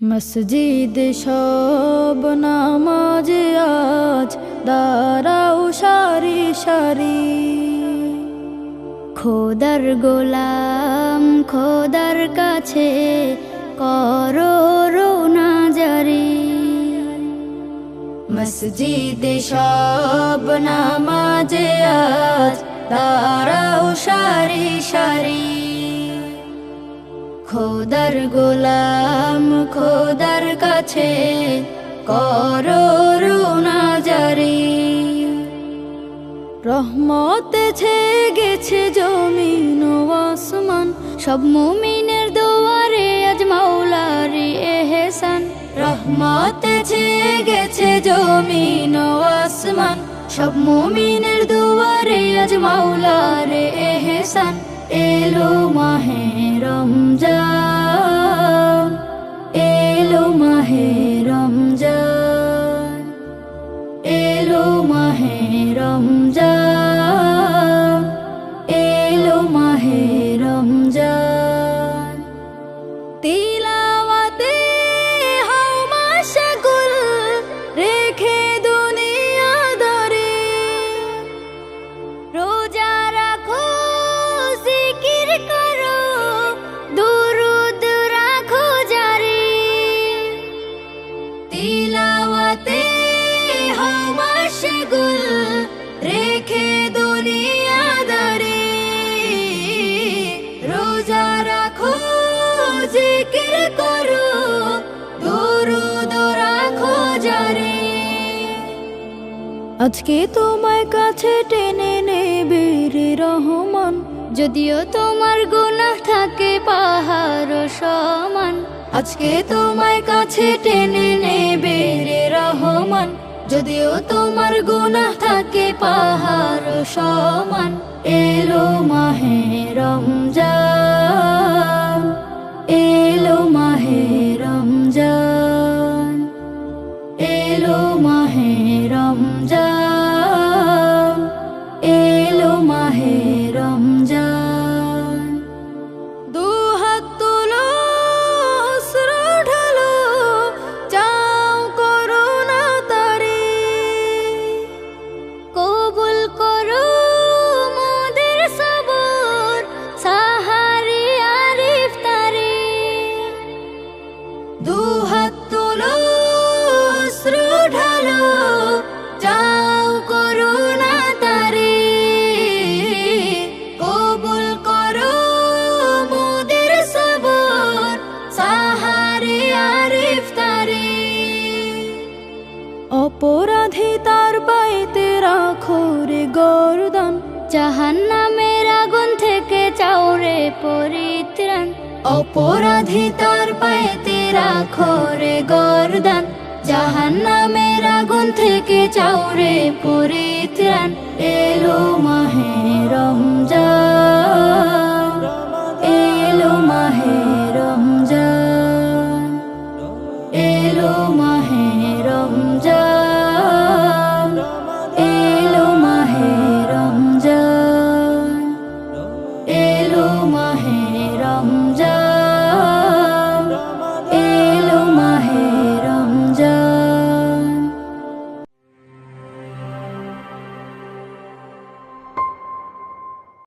মসজিদ সব নামাজ আজ, দাঁড়াও সারি সারি। খোদার গোলাম, খোদার কাছে করো রোনা মসজিদ সব নামাজ আজ, দাঁড়াও সারি সারি। খোদার গোলাম খোদার কাছে করো রুনা জারি। রহমতে ছে গেছে জমিন আসমান, সব মুমিনের দোয়ারে আজ মাওলারি এহসান। রহমতে ছে গেছে জমিন আসমান, সব মুমিনের দুয়ারে আজ মাওলারে এহসান। এলো মাহে রমজান। Tidak আজকে তোমায় কাছে টেনে নেবে রে রহমান, যদিও তোমার গুনাহ থাকে পাহাড় সমান। আজকে তোমায় কাছে টেনে নেবে রে রহমান, যদিও তোমার গুনাহ থাকে পাহাড় সমান। এলো মাহে রমজান। অপরাধী তার পাইতে রাখো রে গরদান। জাহান্নামের আগুন থেকে চাওরে পরিত্রাণ। অপরাধী তার পাইতে রাখো রে গরদান। জাহান্নামের আগুন থেকে চাওরে পরিত্রাণ। এলো মাহে রমজান। মাহে রমজান।